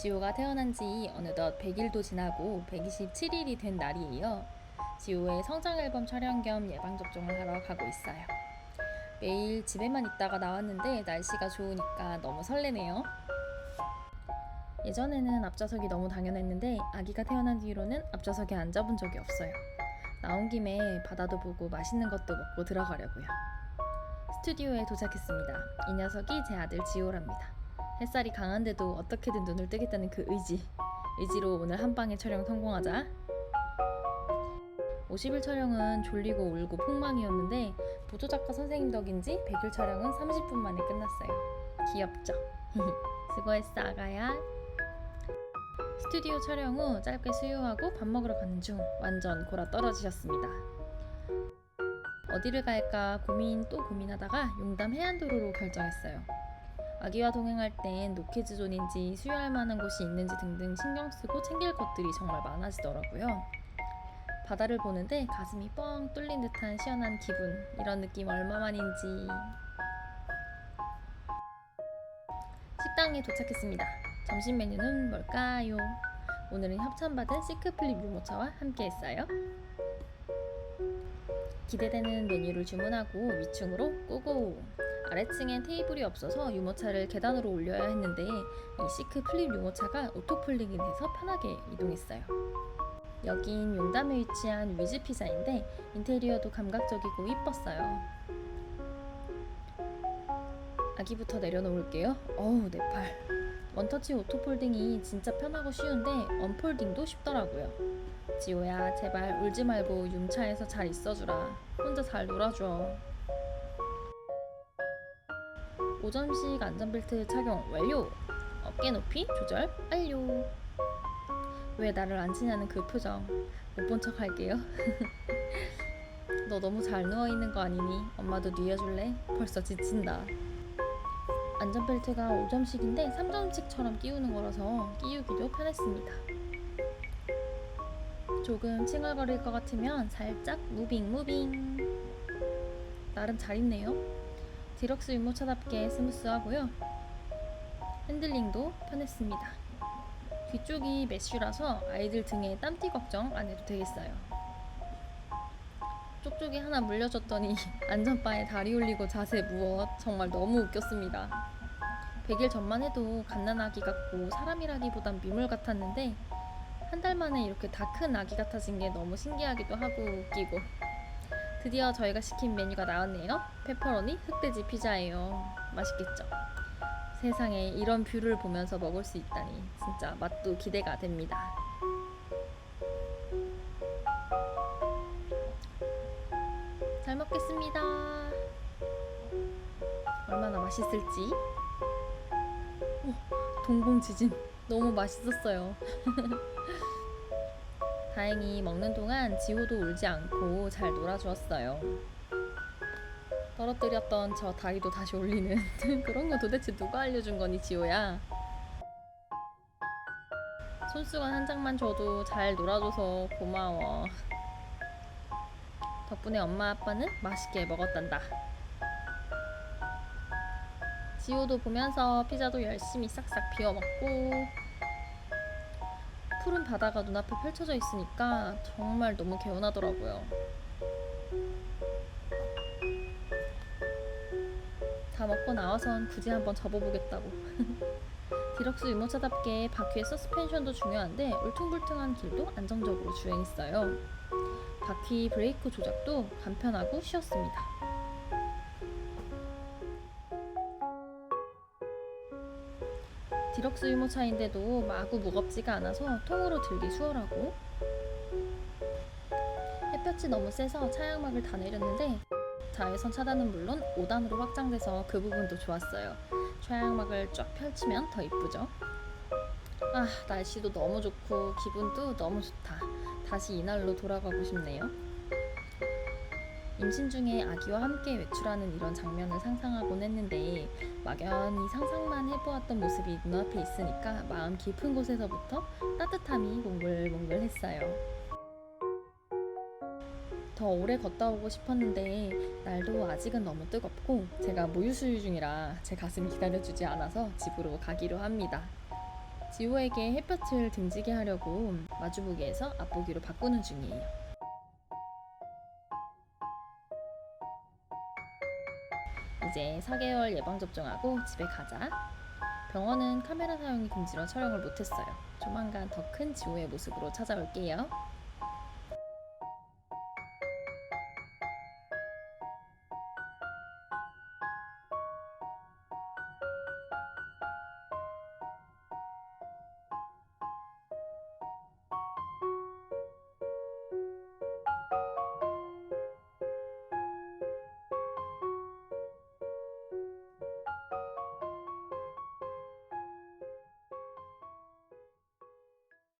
지호가 태어난 지 어느덧 100일도 지나고 127일이 된 날이에요. 지호의 성장 앨범 촬영 겸 예방 접종을 하러 가고 있어요. 매일 집에만 있다가 나왔는데 날씨가 좋으니까 너무 설레네요. 예전에는 앞좌석이 너무 당연했는데 아기가 태어난 뒤로는 앞좌석에 앉아본 적이 없어요. 나온 김에 바다도 보고 맛있는 것도 먹고 들어가려고요. 스튜디오에 도착했습니다. 이 녀석이 제 아들 지호랍니다. 햇살이 강한데도 어떻게든 눈을 뜨겠다는 그 의지. 의지로 오늘 한 방에 촬영 성공하자. 50일 촬영은 졸리고 울고 폭망이었는데 보조 작가 선생님 덕인지 100일 촬영은 30분 만에 끝났어요. 귀엽죠? 수고했어 아가야. 스튜디오 촬영 후 짧게 수유하고 밥 먹으러 가는 중 완전 골아 떨어지셨습니다. 어디를 갈까 고민 또 고민하다가 용담 해안도로로 결정했어요. 아기와 동행할 땐 노케즈 존인지 수유할 만한 곳이 있는지 등등 신경 쓰고 챙길 것들이 정말 많아지더라고요. 바다를 보는데 가슴이 뻥 뚫린 듯한 시원한 기분 이런 느낌 얼마만인지 식당에 도착했습니다. 점심 메뉴는 뭘까요? 오늘은 협찬받은 시크플립 유모차와 함께 했어요. 기대되는 메뉴를 주문하고 위층으로 고고! 아래층엔 테이블이 없어서 유모차를 계단으로 올려야 했는데 이 시크 플립 유모차가 오토폴링이 돼서 편하게 이동했어요. 여긴 용담에 위치한 위즈 피자인데 인테리어도 감각적이고 이뻤어요. 아기부터 내려놓을게요. 어우 내 팔. 원터치 오토폴딩이 진짜 편하고 쉬운데 언폴딩도 쉽더라고요. 지호야 제발 울지 말고 윰차에서 잘 있어주라. 혼자 잘 놀아줘. 오점식 안전벨트 착용 완료. 어깨 높이 조절 완료. 왜 나를 안 치냐는 그 표정 못 본 척 할게요. 너 너무 잘 누워 있는 거 아니니? 엄마도 누워줄래? 벌써 지친다. 안전벨트가 5점씩인데 3점씩처럼 끼우는 거라서 끼우기도 편했습니다. 조금 칭얼거릴 것 같으면 살짝 무빙 무빙. 나름 잘 있네요. 디럭스 유모차답게 스무스하고요. 핸들링도 편했습니다. 뒤쪽이 메쉬라서 아이들 등에 땀띠 걱정 안 해도 되겠어요. 쪽쪽이 하나 물려줬더니 안전바에 다리 올리고 자세 무엇 정말 너무 웃겼습니다. 100일 전만 해도 갓난아기 같고 사람이라기보단 미물 같았는데 한 달 만에 이렇게 다 큰 아기 같아진 게 너무 신기하기도 하고 웃기고 드디어 저희가 시킨 메뉴가 나왔네요. 페퍼로니 흑돼지 피자예요. 맛있겠죠? 세상에 이런 뷰를 보면서 먹을 수 있다니 진짜 맛도 기대가 됩니다. 잘 먹겠습니다. 얼마나 맛있을지. 오, 동공 지진 너무 맛있었어요. 다행히 먹는 동안 지호도 울지 않고 잘 놀아주었어요. 떨어뜨렸던 저 다리도 다시 올리는 그런 거 도대체 누가 알려준 거니 지호야? 손수건 한 장만 줘도 잘 놀아줘서 고마워. 덕분에 엄마 아빠는 맛있게 먹었단다. 지호도 보면서 피자도 열심히 싹싹 비워 먹고 푸른 바다가 눈앞에 펼쳐져 있으니까 정말 너무 개운하더라고요. 다 먹고 나와선 굳이 한번 접어보겠다고. 디럭스 유모차답게 바퀴의 서스펜션도 중요한데 울퉁불퉁한 길도 안정적으로 주행했어요. 바퀴 브레이크 조작도 간편하고 쉬웠습니다. 디럭스 유모차인데도 마구 무겁지가 않아서 통으로 들기 수월하고 햇볕이 너무 세서 차양막을 다 내렸는데 자외선 차단은 물론 5단으로 확장돼서 그 부분도 좋았어요. 차양막을 쫙 펼치면 더 이쁘죠? 아 날씨도 너무 좋고 기분도 너무 좋다. 다시 이날로 돌아가고 싶네요. 임신 중에 아기와 함께 외출하는 이런 장면을 상상하곤 했는데 막연히 상상만 해보았던 모습이 눈앞에 있으니까 마음 깊은 곳에서부터 따뜻함이 몽글몽글했어요. 더 오래 걷다 오고 싶었는데 날도 아직은 너무 뜨겁고 제가 모유수유 중이라 제 가슴이 기다려주지 않아서 집으로 가기로 합니다. 지호에게 햇볕을 등지게 하려고 마주보기에서 앞보기로 바꾸는 중이에요. 이제 4개월 예방접종하고 집에 가자. 병원은 카메라 사용이 금지로 촬영을 못했어요. 조만간 더 큰 지호의 모습으로 찾아올게요.